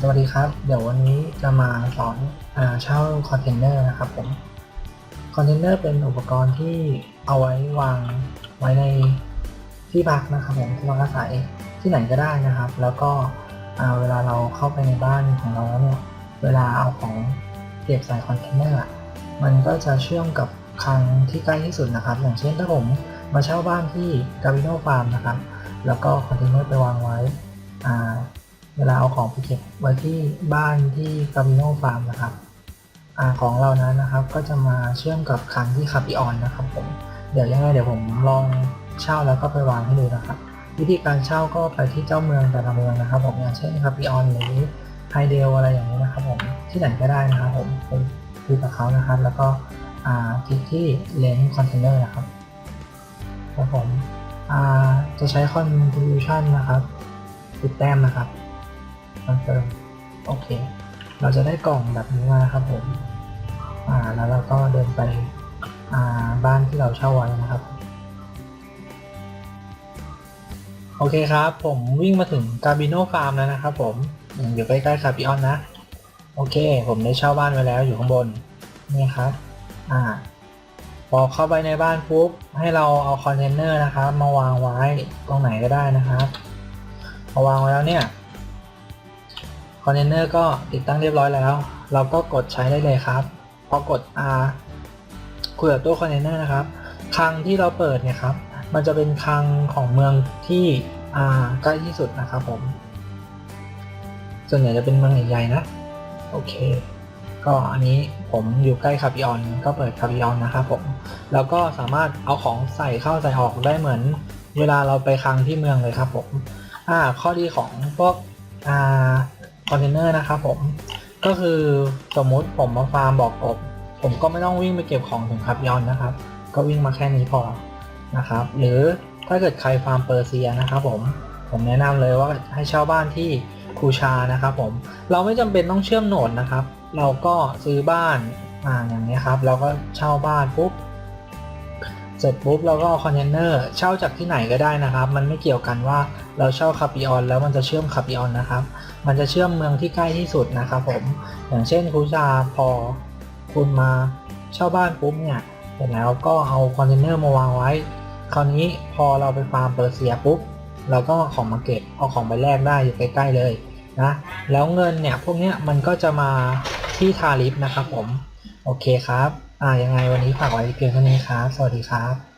สวัสดีครับ เดี๋ยววันนี้จะมาสอนอเช่าคอนเทนเนอร์นะครับผม คอนเทนเนอร์เป็นอุปกรณ์ที่เอาไว้วางไว้ในที่พักนะครับผมที่พักอาศัยที่ไหนก็ได้นะครับ แล้วก็เวลาเราเข้าไปในบ้านของเราแล้วเนี่ย เวลาเอาของเก็บใส่คอนเทนเนอร์อะมันก็จะเชื่อมกับคลังที่ใกล้ที่สุดนะครับ อย่างเช่นถ้าผมมาเช่าบ้านที่กา v ิโนฟาร์มนะครับ แล้วก็คอนเทนเนอร์ไปวางไว้อ่า เวลาเอาของไปเก็บไว้ที่บ้านที่กา v ิโนฟาร์มนะครับอาของเรานั้นนะครับก็จะมาเชื่อมกับคลังที่คาปิออนนะครับผมเดี๋ยวยังไงเดี๋ยวผมลองเช่าแล้วก็ไปวางให้ดูนะครับ วิธีการเช่าก็ไปที่เจ้าเมืองแต่ละเมืองนะครับผมอย่างเช่นคาปิออนหรือไฮเดลอะไรอย่างนี้นะครับผมที่ไหนก็ได้นะครับผมไปคุยกับเขานะครับ แล้วก็อ่าคลิกที่เลนคอนเทนเนอร์นะครับครับผมอ่าจะใช้ contribution นะครับติดแต้มนะครับ อนเฟิร์มโอเค เราจะได้กล่องแบบนี้มาครับผมอ่าแล้วเราก็เดินไปอ่าบ้านที่เราเช่าไว้นะครับ โอเคครับ ผมวิ่งมาถึงกาบิโนฟาร์มแล้วนะครับผมอยู่ใกล้ๆคาปิออนนะ โอเค ผมได้เช่าบ้านไว้แล้วอยู่ข้างบนนี่ครับอ่าพอเข้าไปในบ้านปุ๊บให้เราเอาคอนเทนเนอร์นะครับ มาวางไว้ตรงไหนก็ได้นะครับ พอวางไว้แล้วเนี่ย อนเทนเนอร์ก็ติดตั้งเรียบร้อยแล้ว เราก็กดใช้ได้เลยครับ พอกด R คุยกับตัวคอนเทนเนอร์นะครับคลังที่เราเปิดเนี่ยครับ มันจะเป็นคลังของเมืองที่อ่าใกล้ที่สุดนะครับผม ส่วนใหญ่จะเป็นเมืองใหญ่ๆนะ โอเค ก็อันนี้ผมอยู่ใกล้คาปิออนก็เปิดคาปิออนนะครับผม แล้วก็สามารถเอาของใส่เข้าใส่ออกได้เหมือน เวลาเราไปคลังที่เมืองเลยครับผม อ่า ข้อดีของพวกอ่า คอนเทนเนอร์นะครับผม ก็คือสมมุติผมมาฟาร์มบอกกบ ผมก็ไม่ต้องวิ่งไปเก็บของถึงคาปิออนนะครับ ก็วิ่งมาแค่นี้พอนะครับ หรือถ้าเกิดใครฟาร์มเปอร์เซียนะครับผม ผมแนะนำเลยว่าให้เช่าบ้านที่คูชานะครับผม เราไม่จำเป็นต้องเชื่อมโหนดนะครับ เราก็ซื้อบ้านอ่าอย่างนี้ครับ เราก็เช่าบ้านปุ๊บ เสร็จปุ๊บเราก็เอาคอนเทนเนอร์เช่าจากที่ไหนก็ได้นะครับ มันไม่เกี่ยวกันว่าเราเช่าคาปิออนแล้วมันจะเชื่อมคาปิออนนะครับ มันจะเชื่อมเมืองที่ใกล้ที่สุดนะครับผม อย่างเช่นคูชาพอคุณมาเช่าบ้านปุ๊บเนี่ยเสร็จแล้วก็เอาคอนเทนเนอร์มาวางไว้ คราวนี้พอเราไปฟาร์มเปอร์เซียปุ๊บเราก็ของมาเก็บเอาของไปแลกได้อยู่ใกล้ๆเลยนะแล้วเงินเนี่ยพวกเนี้ยมันก็จะมาที่ทาริฟนะครับผม โอเคครับ อ่ายังไงวันนี้ฝากไว้เพียงเท่านี้ครับ สวัสดีครับ